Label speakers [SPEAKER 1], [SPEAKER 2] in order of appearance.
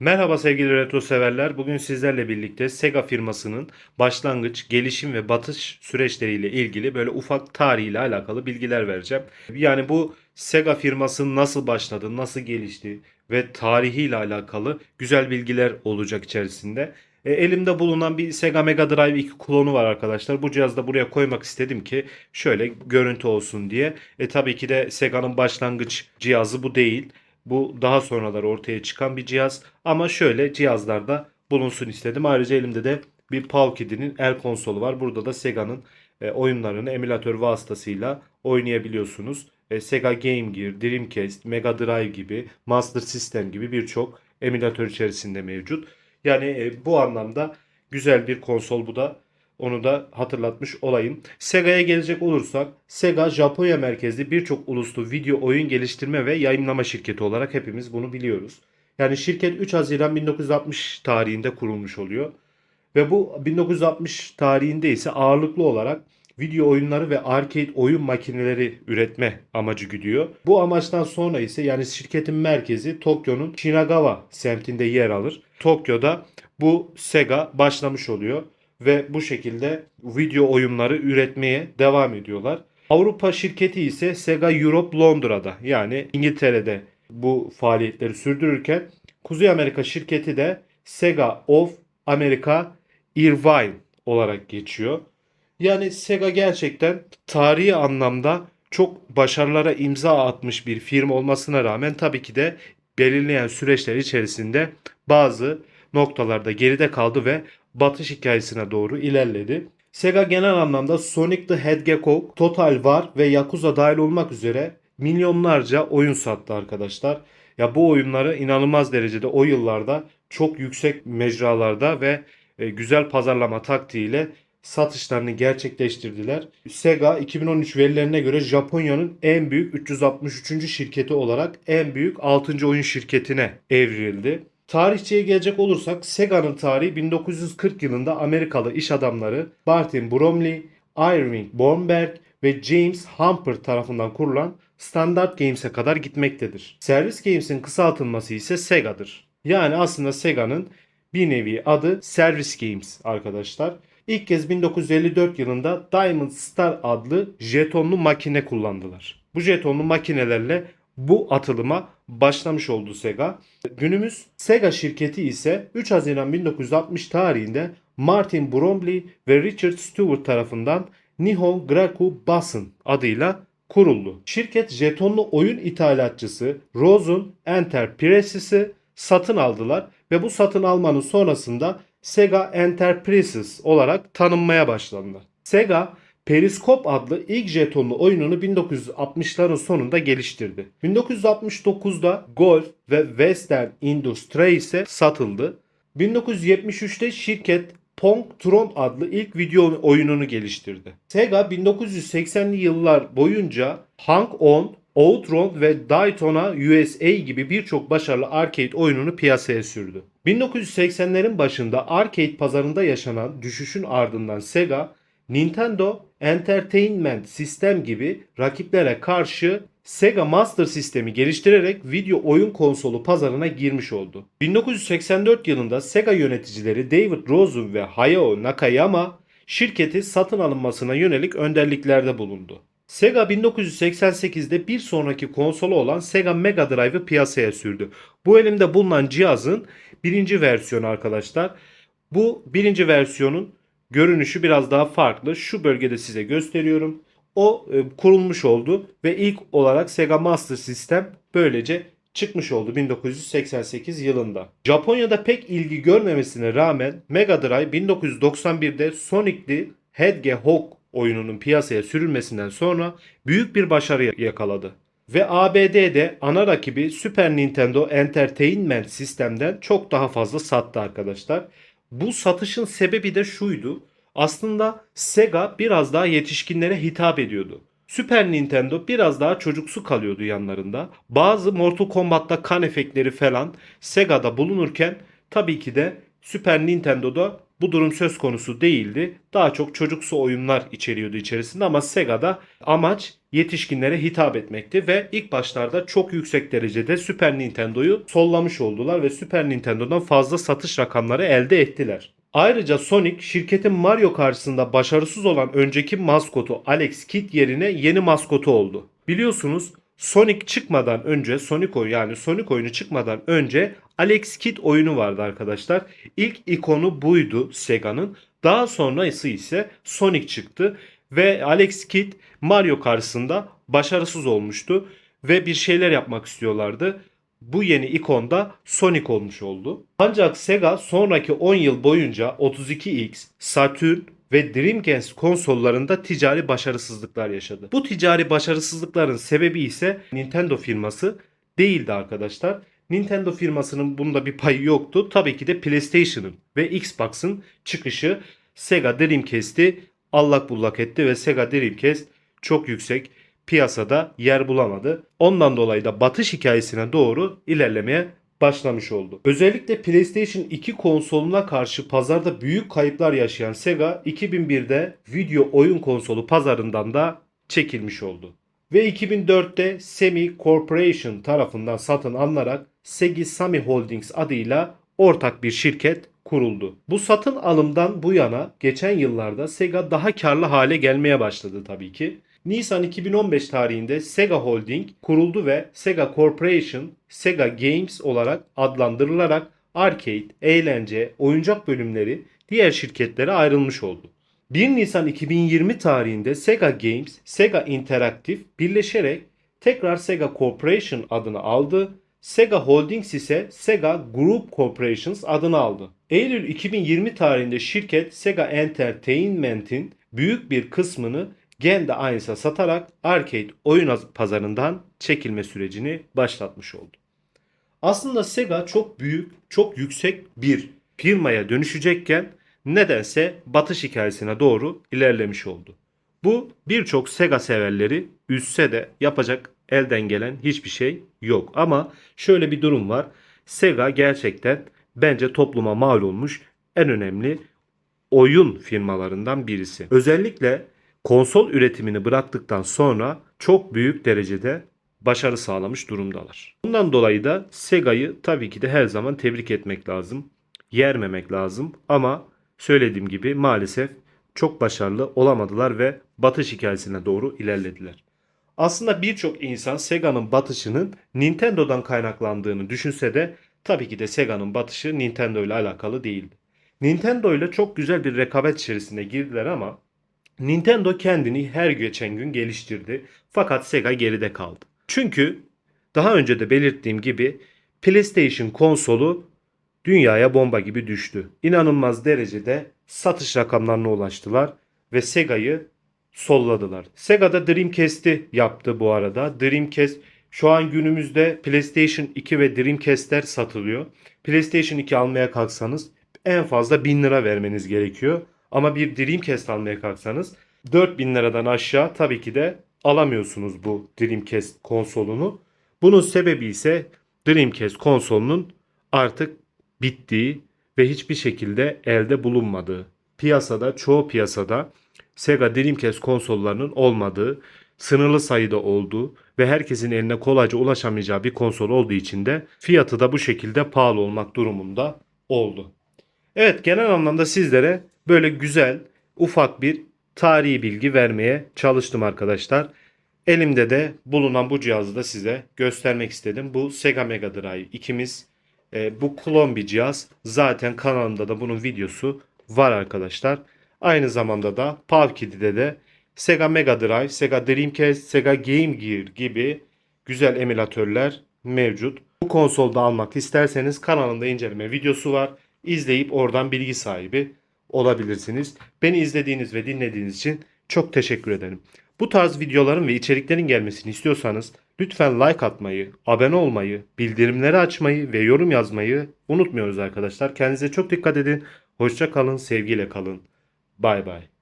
[SPEAKER 1] Merhaba sevgili retro severler. Bugün sizlerle birlikte Sega firmasının başlangıç, gelişim ve batış süreçleriyle ilgili böyle ufak tarihiyle alakalı bilgiler vereceğim. Yani bu Sega firması nasıl başladı, nasıl gelişti ve tarihiyle alakalı güzel bilgiler olacak içerisinde. E, elimde bulunan bir Sega Mega Drive 2 klonu var arkadaşlar. Bu cihazı da buraya koymak istedim ki şöyle görüntü olsun diye. E tabii ki de Sega'nın başlangıç cihazı bu değil. Bu daha sonralar ortaya çıkan bir cihaz ama şöyle cihazlarda bulunsun istedim. Ayrıca elimde de bir Paukidi'nin el konsolu var. Burada da Sega'nın e, oyunlarını emülatör vasıtasıyla oynayabiliyorsunuz. E, Sega Game Gear, Dreamcast, Mega Drive gibi, Master System gibi birçok emülatör içerisinde mevcut. Yani e, bu anlamda güzel bir konsol bu da. Onu da hatırlatmış olayım. Sega'ya gelecek olursak Sega Japonya merkezli birçok uluslu video oyun geliştirme ve yayınlama şirketi olarak hepimiz bunu biliyoruz. Yani şirket 3 Haziran 1960 tarihinde kurulmuş oluyor. Ve bu 1960 tarihinde ise ağırlıklı olarak video oyunları ve arcade oyun makineleri üretme amacı güdüyor. Bu amaçtan sonra ise yani şirketin merkezi Tokyo'nun Shinagawa semtinde yer alır. Tokyo'da bu Sega başlamış oluyor ve bu şekilde video oyunları üretmeye devam ediyorlar. Avrupa şirketi ise Sega Europe Londra'da yani İngiltere'de bu faaliyetleri sürdürürken Kuzey Amerika şirketi de Sega of America Irvine olarak geçiyor. Yani Sega gerçekten tarihi anlamda çok başarılara imza atmış bir firma olmasına rağmen tabii ki de belirleyen süreçler içerisinde bazı noktalarda geride kaldı ve batış hikayesine doğru ilerledi. Sega genel anlamda Sonic the Hedgehog, Total War ve Yakuza dahil olmak üzere milyonlarca oyun sattı arkadaşlar. Ya bu oyunları inanılmaz derecede o yıllarda çok yüksek mecralarda ve e, güzel pazarlama taktiğiyle satışlarını gerçekleştirdiler. Sega 2013 verilerine göre Japonya'nın en büyük 363. şirketi olarak en büyük 6. oyun şirketine evrildi. Tarihçiye gelecek olursak Sega'nın tarihi 1940 yılında Amerikalı iş adamları Martin Bromley, Irving Bornberg ve James Humper tarafından kurulan Standard Games'e kadar gitmektedir. Servis Games'in kısaltılması ise Sega'dır. Yani aslında Sega'nın bir nevi adı Service Games arkadaşlar. İlk kez 1954 yılında Diamond Star adlı jetonlu makine kullandılar. Bu jetonlu makinelerle bu atılıma başlamış oldu Sega. Günümüz Sega şirketi ise 3 Haziran 1960 tarihinde Martin Bromley ve Richard Stewart tarafından Nihon Graku Basın adıyla kuruldu. Şirket jetonlu oyun ithalatçısı Rosen Enterprises'i satın aldılar ve bu satın almanın sonrasında Sega Enterprises olarak tanınmaya başlandı. Sega Periskop adlı ilk jetonlu oyununu 1960'ların sonunda geliştirdi. 1969'da Golf ve Western Industry ise satıldı. 1973'te şirket Pong Tron adlı ilk video oyununu geliştirdi. Sega 1980'li yıllar boyunca Hang On, Outrun ve Daytona USA gibi birçok başarılı arcade oyununu piyasaya sürdü. 1980'lerin başında arcade pazarında yaşanan düşüşün ardından Sega, Nintendo Entertainment System gibi rakiplere karşı Sega Master Sistemi geliştirerek video oyun konsolu pazarına girmiş oldu. 1984 yılında Sega yöneticileri David Rosen ve Hayao Nakayama şirketi satın alınmasına yönelik önderliklerde bulundu. Sega 1988'de bir sonraki konsolu olan Sega Mega Drive'ı piyasaya sürdü. Bu elimde bulunan cihazın birinci versiyonu arkadaşlar. Bu birinci versiyonun görünüşü biraz daha farklı. Şu bölgede size gösteriyorum. O e, kurulmuş oldu ve ilk olarak Sega Master System böylece çıkmış oldu 1988 yılında. Japonya'da pek ilgi görmemesine rağmen Mega Drive 1991'de Sonic the Hedgehog oyununun piyasaya sürülmesinden sonra büyük bir başarı yakaladı. Ve ABD'de ana rakibi Super Nintendo Entertainment System'den çok daha fazla sattı arkadaşlar. Bu satışın sebebi de şuydu. Aslında Sega biraz daha yetişkinlere hitap ediyordu. Super Nintendo biraz daha çocuksu kalıyordu yanlarında. Bazı Mortal Kombat'ta kan efektleri falan Sega'da bulunurken tabii ki de Super Nintendo'da bu durum söz konusu değildi. Daha çok çocuksu oyunlar içeriyordu içerisinde ama Sega'da amaç yetişkinlere hitap etmekti ve ilk başlarda çok yüksek derecede Super Nintendo'yu sollamış oldular ve Super Nintendo'dan fazla satış rakamları elde ettiler. Ayrıca Sonic şirketin Mario karşısında başarısız olan önceki maskotu Alex Kidd yerine yeni maskotu oldu. Biliyorsunuz Sonic çıkmadan önce Sonic oyunu yani Sonic oyunu çıkmadan önce Alex Kidd oyunu vardı arkadaşlar. İlk ikonu buydu Sega'nın. Daha sonrası ise Sonic çıktı ve Alex Kidd Mario karşısında başarısız olmuştu ve bir şeyler yapmak istiyorlardı. Bu yeni ikon da Sonic olmuş oldu. Ancak Sega sonraki 10 yıl boyunca 32X, Saturn ve Dreamcast konsollarında ticari başarısızlıklar yaşadı. Bu ticari başarısızlıkların sebebi ise Nintendo firması değildi arkadaşlar. Nintendo firmasının bunda bir payı yoktu. Tabii ki de PlayStation'ın ve Xbox'ın çıkışı Sega Dreamcast'i allak bullak etti ve Sega Dreamcast çok yüksek piyasada yer bulamadı. Ondan dolayı da batış hikayesine doğru ilerlemeye başlamış oldu. Özellikle PlayStation 2 konsoluna karşı pazarda büyük kayıplar yaşayan Sega 2001'de video oyun konsolu pazarından da çekilmiş oldu. Ve 2004'te Semi Corporation tarafından satın alınarak Segi Sami Holdings adıyla ortak bir şirket kuruldu. Bu satın alımdan bu yana geçen yıllarda Sega daha karlı hale gelmeye başladı tabii ki. Nisan 2015 tarihinde Sega Holding kuruldu ve Sega Corporation Sega Games olarak adlandırılarak arcade, eğlence, oyuncak bölümleri diğer şirketlere ayrılmış oldu. 1 Nisan 2020 tarihinde Sega Games, Sega Interactive birleşerek tekrar Sega Corporation adını aldı. Sega Holdings ise Sega Group Corporations adını aldı. Eylül 2020 tarihinde şirket Sega Entertainment'in büyük bir kısmını Game Ains'a satarak arcade oyun pazarından çekilme sürecini başlatmış oldu. Aslında Sega çok büyük, çok yüksek bir firmaya dönüşecekken nedense batış hikayesine doğru ilerlemiş oldu. Bu birçok Sega severleri üzse de yapacak elden gelen hiçbir şey yok. Ama şöyle bir durum var. Sega gerçekten bence topluma mal olmuş en önemli oyun firmalarından birisi. Özellikle konsol üretimini bıraktıktan sonra çok büyük derecede başarı sağlamış durumdalar. Bundan dolayı da Sega'yı tabii ki de her zaman tebrik etmek lazım. Yermemek lazım ama söylediğim gibi maalesef çok başarılı olamadılar ve batış hikayesine doğru ilerlediler. Aslında birçok insan Sega'nın batışının Nintendo'dan kaynaklandığını düşünse de tabii ki de Sega'nın batışı Nintendo ile alakalı değildi. Nintendo ile çok güzel bir rekabet içerisine girdiler ama Nintendo kendini her geçen gün geliştirdi fakat Sega geride kaldı. Çünkü daha önce de belirttiğim gibi PlayStation konsolu dünyaya bomba gibi düştü. İnanılmaz derecede satış rakamlarına ulaştılar ve Sega'yı solladılar. Sega da Dreamcast'i yaptı bu arada. Dreamcast şu an günümüzde PlayStation 2 ve Dreamcast'ler satılıyor. PlayStation 2 almaya kalksanız en fazla 1000 lira vermeniz gerekiyor. Ama bir Dreamcast almaya kalksanız 4000 liradan aşağı tabii ki de alamıyorsunuz bu Dreamcast konsolunu. Bunun sebebi ise Dreamcast konsolunun artık bittiği ve hiçbir şekilde elde bulunmadığı. Piyasada çoğu piyasada Sega Dreamcast konsollarının olmadığı, sınırlı sayıda olduğu ve herkesin eline kolayca ulaşamayacağı bir konsol olduğu için de fiyatı da bu şekilde pahalı olmak durumunda oldu. Evet genel anlamda sizlere böyle güzel ufak bir tarihi bilgi vermeye çalıştım arkadaşlar. Elimde de bulunan bu cihazı da size göstermek istedim. Bu Sega Mega Drive ikimiz. E, bu klon bir cihaz. Zaten kanalımda da bunun videosu var arkadaşlar. Aynı zamanda da PavKid'de de Sega Mega Drive, Sega Dreamcast, Sega Game Gear gibi güzel emülatörler mevcut. Bu konsolda almak isterseniz kanalımda inceleme videosu var. İzleyip oradan bilgi sahibi olabilirsiniz. Beni izlediğiniz ve dinlediğiniz için çok teşekkür ederim. Bu tarz videoların ve içeriklerin gelmesini istiyorsanız lütfen like atmayı, abone olmayı, bildirimleri açmayı ve yorum yazmayı unutmuyoruz arkadaşlar. Kendinize çok dikkat edin. Hoşça kalın, sevgiyle kalın. Bay bay.